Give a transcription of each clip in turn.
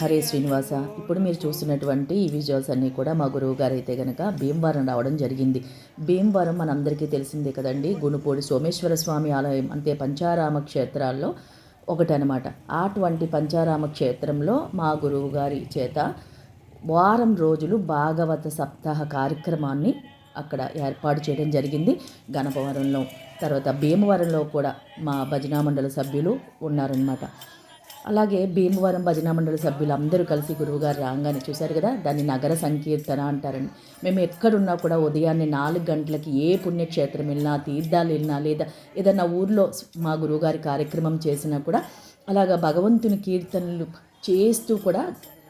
హరే శ్రీనివాస ఇప్పుడు మీరు చూస్తున్నటువంటి ఈ విజువల్స్ అన్నీ కూడా మా గురువు గారు అయితే కనుక భీమవరం రావడం జరిగింది. భీమవరం మనందరికీ తెలిసిందే కదండి గుణపూడి సోమేశ్వర స్వామి ఆలయం అంటే పంచారామ క్షేత్రాల్లో ఒకటనమాట అటువంటి పంచారామ క్షేత్రంలో మా గురువు గారి చేత వారం రోజులు భాగవత సప్తాహ కార్యక్రమాన్ని అక్కడ ఏర్పాటు చేయడం జరిగింది. గణపవరంలో తర్వాత భీమవరంలో కూడా మా భజనా మండలి సభ్యులు ఉన్నారనమాట అలాగే భీమవరం భజనా మండలి సభ్యులు అందరూ కలిసి గురువుగారు రాగానే చూశారు కదా దాన్ని నగర సంకీర్తన అంటారండి మేము ఎక్కడున్నా కూడా ఉదయాన్నే నాలుగు గంటలకి ఏ పుణ్యక్షేత్రం వెళ్ళినా తీర్థాలు వెళ్ళినా లేదా ఏదైనా ఊర్లో మా గురువుగారి కార్యక్రమం చేసినా కూడా అలాగా భగవంతుని కీర్తనలు చేస్తూ కూడా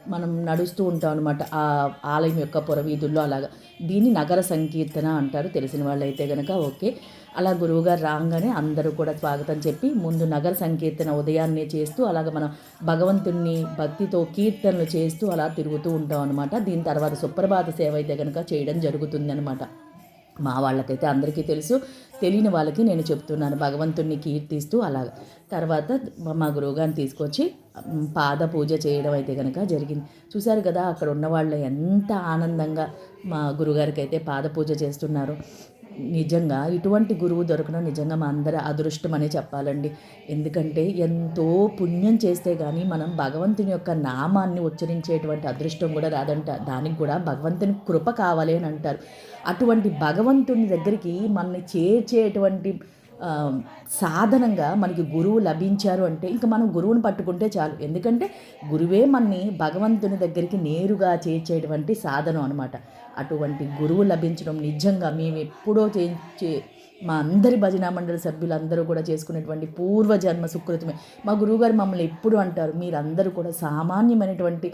మనం నడుస్తూ ఉంటాం అనమాట ఆ ఆలయం యొక్క పురవీధుల్లో అలాగా. దీన్ని నగర సంకీర్తన అంటారు. తెలిసిన వాళ్ళైతే కనుక ఓకే. అలా గురువుగారు రాగానే అందరూ కూడా స్వాగతం చెప్పి ముందు నగర సంకీర్తన ఉదయాన్నే చేస్తూ అలాగ మనం భగవంతుణ్ణి భక్తితో కీర్తనలు చేస్తూ అలా తిరుగుతూ ఉంటాం అనమాట దీని తర్వాత సుప్రభాత సేవ అయితే కనుక చేయడం జరుగుతుంది అనమాట మా వాళ్ళకైతే అందరికీ తెలుసు. తెలియని వాళ్ళకి నేను చెప్తున్నాను. భగవంతుణ్ణి కీర్తిస్తూ అలాగ తర్వాత మా గురువుగారిని తీసుకొచ్చి పాద పూజ చేయడం అయితే కనుక జరిగింది. చూశారు కదా అక్కడ ఉన్న వాళ్ళు ఎంత ఆనందంగా మా గురుగారికి అయితే పాద పూజ చేస్తున్నారు. నిజంగా ఇటువంటి గురువు దొరకడం నిజంగా మా అందరి అదృష్టం అనే చెప్పాలండి. ఎందుకంటే ఎంతో పుణ్యం చేస్తే కానీ మనం భగవంతుని యొక్క నామాన్ని ఉచ్చరించేటువంటి అదృష్టం కూడా రాదంట. దానికి కూడా భగవంతుని కృప కావాలి అని అంటారు. అటువంటి భగవంతుని దగ్గరికి మనల్ని చేర్చేటువంటి సాధనంగా మనకి గురువు లభించారు అంటే ఇంకా మనం గురువుని పట్టుకుంటే చాలు. ఎందుకంటే గురువే మనని భగవంతుని దగ్గరికి నేరుగా చేర్చేటువంటి సాధనం అనమాట అటువంటి గురువు లభించడం నిజంగా మేము ఎప్పుడో చే చే- మా అందరి భజనా మండలి సభ్యులందరూ కూడా చేసుకునేటువంటి పూర్వజన్మ సుకృతమే. మా గురువుగారు మమ్మల్ని ఎప్పుడు అంటారు మీరందరూ కూడా సామాన్యమైనటువంటి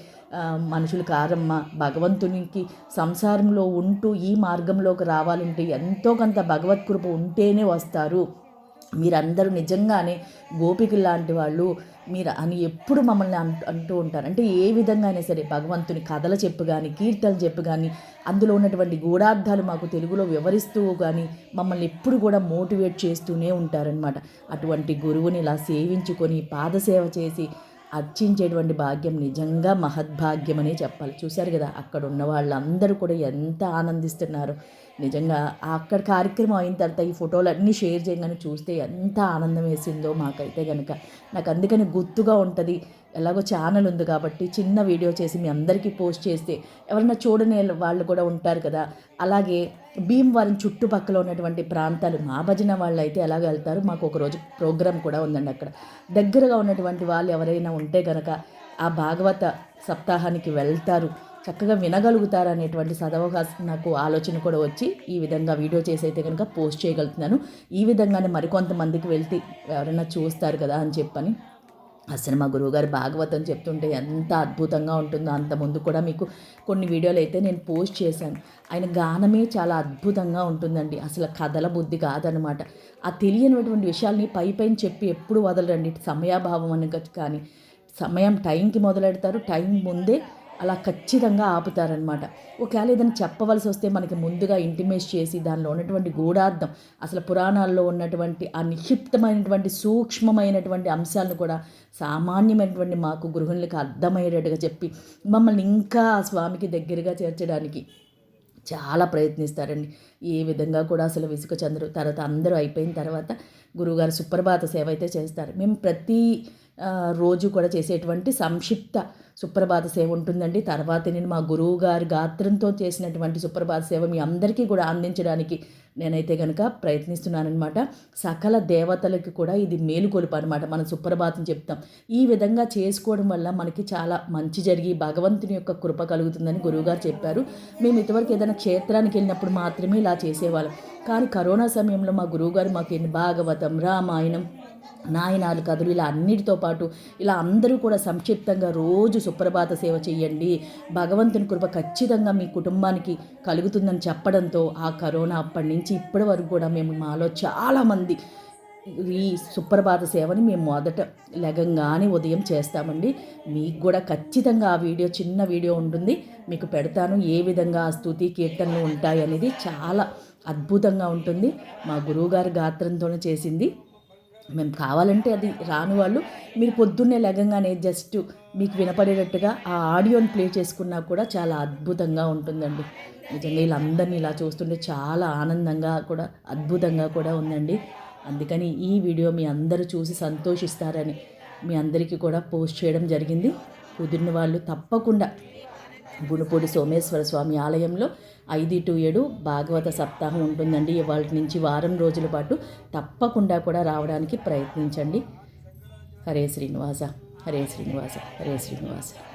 మనుషులు కారమ్మ భగవంతునికి సంసారంలో ఉంటూ ఈ మార్గంలోకి రావాలంటే ఎంతో కొంత భగవత్ కృప ఉంటేనే వస్తారు. మీరందరూ నిజంగానే గోపికులు లాంటి వాళ్ళు. మీరు అని ఎప్పుడు మమ్మల్ని అంటూ అంటూ ఉంటారు. అంటే ఏ విధంగా అయినా సరే భగవంతుని కథలు చెప్పు కానీ కీర్తనలు చెప్పు కానీ అందులో ఉన్నటువంటి గూఢార్థాలు మాకు తెలుగులో వివరిస్తూ కానీ మమ్మల్ని ఎప్పుడు కూడా మోటివేట్ చేస్తూనే ఉంటారనమాట అటువంటి గురువుని ఇలా సేవించుకొని పాదసేవ చేసి అర్చించేటువంటి భాగ్యం నిజంగా మహద్భాగ్యం అనే చెప్పాలి. చూశారు కదా అక్కడ ఉన్న వాళ్ళందరూ కూడా ఎంత ఆనందిస్తున్నారు. నిజంగా అక్కడ కార్యక్రమం అయిన తర్వాత ఈ ఫోటోలు అన్నీ షేర్ చేయగానే చూస్తే ఎంత ఆనందం వేసిందో మాకైతే కనుక నాకు అందుకని గుర్తుగా ఉంటుంది ఎలాగో ఛానల్ ఉంది కాబట్టి చిన్న వీడియో చేసి మీ అందరికీ పోస్ట్ చేస్తే ఎవరన్నా చూడని వాళ్ళు కూడా ఉంటారు కదా. అలాగే భీమవరం చుట్టుపక్కల ఉన్నటువంటి ప్రాంతాలు మా భజన వాళ్ళు అయితే ఎలాగ వెళ్తారు? మాకు ఒక రోజు కూడా ఉందండి అక్కడ. దగ్గరగా ఉన్నటువంటి వాళ్ళు ఎవరైనా ఉంటే గనక ఆ భాగవత సప్తాహానికి వెళ్తారు. చక్కగా వినగలుగుతారు అనేటువంటి సదవకాశం నాకు ఆలోచన కూడా వచ్చి ఈ విధంగా వీడియో చేసి అయితే కనుక పోస్ట్ చేయగలుగుతున్నాను. ఈ విధంగానే మరికొంతమందికి వెళ్తే ఎవరైనా చూస్తారు కదా అని చెప్పని అసలు మా గురువుగారు భాగవతం చెప్తుంటే ఎంత అద్భుతంగా ఉంటుందో అంత ముందు కూడా మీకు కొన్ని వీడియోలు అయితే నేను పోస్ట్ చేశాను. ఆయన గానమే చాలా అద్భుతంగా ఉంటుందండి. అసలు కథల బుద్ధి కాదనమాట ఆ తెలియనటువంటి విషయాల్ని పై పైన చెప్పి ఎప్పుడు వదలరండి. సమయాభావం అని కానీ సమయం టైంకి మొదలెడతారు. టైం ముందే అలా ఖచ్చితంగా ఆపుతారనమాట ఒకవేళ ఏదైనా చెప్పవలసి వస్తే మనకి ముందుగా ఇంటిమేట్ చేసి దానిలో ఉన్నటువంటి గూఢార్థం అసలు పురాణాల్లో ఉన్నటువంటి ఆ నిక్షిప్తమైనటువంటి సూక్ష్మమైనటువంటి అంశాలను కూడా సామాన్యమైనటువంటి మాకు గృహిణులకు అర్థమయ్యేటట్టుగా చెప్పి మమ్మల్ని ఇంకా ఆ స్వామికి దగ్గరగా చేర్చడానికి చాలా ప్రయత్నిస్తారండి. ఏ విధంగా కూడా అసలు విసుక చంద్రు. తర్వాత అందరూ అయిపోయిన తర్వాత గురువుగారు సుప్రభాత సేవ అయితే చేస్తారు. మేము ప్రతి రోజు కూడా చేసేటువంటి సంక్షిప్త సుప్రభాత సేవ ఉంటుందండి. తర్వాత నేను మా గురువు గారి గాత్రంతో చేసినటువంటి సుప్రభాత సేవ మీ అందరికీ కూడా అందించడానికి నేనైతే కనుక ప్రయత్నిస్తున్నానమాట సకల దేవతలకి కూడా ఇది మేలుకొలుపు అనమాట మనం సుప్రభాతం చెప్తాం. ఈ విధంగా చేసుకోవడం వల్ల మనకి చాలా మంచి జరిగి భగవంతుని యొక్క కృప కలుగుతుందని గురువుగారు చెప్పారు. మేము ఇంతవరకు ఏదైనా క్షేత్రానికి వెళ్ళినప్పుడు మాత్రమే ఇలా చేసేవాళ్ళం. కానీ కరోనా సమయంలో మా గురువుగారు మాకు భాగవతం రామాయణం నాయనాలు కథలు ఇలా అన్నిటితో పాటు ఇలా అందరూ కూడా సంక్షిప్తంగా రోజు సుప్రభాత సేవ చేయండి. భగవంతుని కృప ఖచ్చితంగా మీ కుటుంబానికి కలుగుతుందని చెప్పడంతో ఆ కరోనా అప్పటి నుంచి ఇప్పటి వరకు కూడా మేము మాలో చాలామంది ఈ సుప్రభాత సేవని మేము మొదట లెగంగానే ఉదయం చేస్తామండి. మీకు కూడా ఖచ్చితంగా ఆ వీడియో చిన్న వీడియో ఉంటుంది. మీకు పెడతాను ఏ విధంగా ఆ స్థుతి కీర్తనలు ఉంటాయి అనేది చాలా అద్భుతంగా ఉంటుంది. మా గురువుగారి గాత్రంతోనే చేసింది. మేము కావాలంటే అది రాని వాళ్ళు మీరు పొద్దున్నే లెగంగానే జస్ట్ మీకు వినపడేటట్టుగా ఆ ఆడియోని ప్లే చేసుకున్నా కూడా చాలా అద్భుతంగా ఉంటుందండి. నిజంగా వీళ్ళందరినీ ఇలా చూస్తుంటే చాలా ఆనందంగా కూడా అద్భుతంగా కూడా ఉందండి. అందుకని ఈ వీడియో మీ అందరూ చూసి సంతోషిస్తారని మీ అందరికీ కూడా పోస్ట్ చేయడం జరిగింది. కుదిరిన వాళ్ళు తప్పకుండా గుణపూడి సోమేశ్వర స్వామి ఆలయంలో ఐదు టు ఏడు భాగవత సప్తాహం ఉంటుందండి. ఇవాళ నుంచి వారం రోజుల పాటు తప్పకుండా కూడా రావడానికి ప్రయత్నించండి. హరే శ్రీనివాస హరే శ్రీనివాస హరే శ్రీనివాస.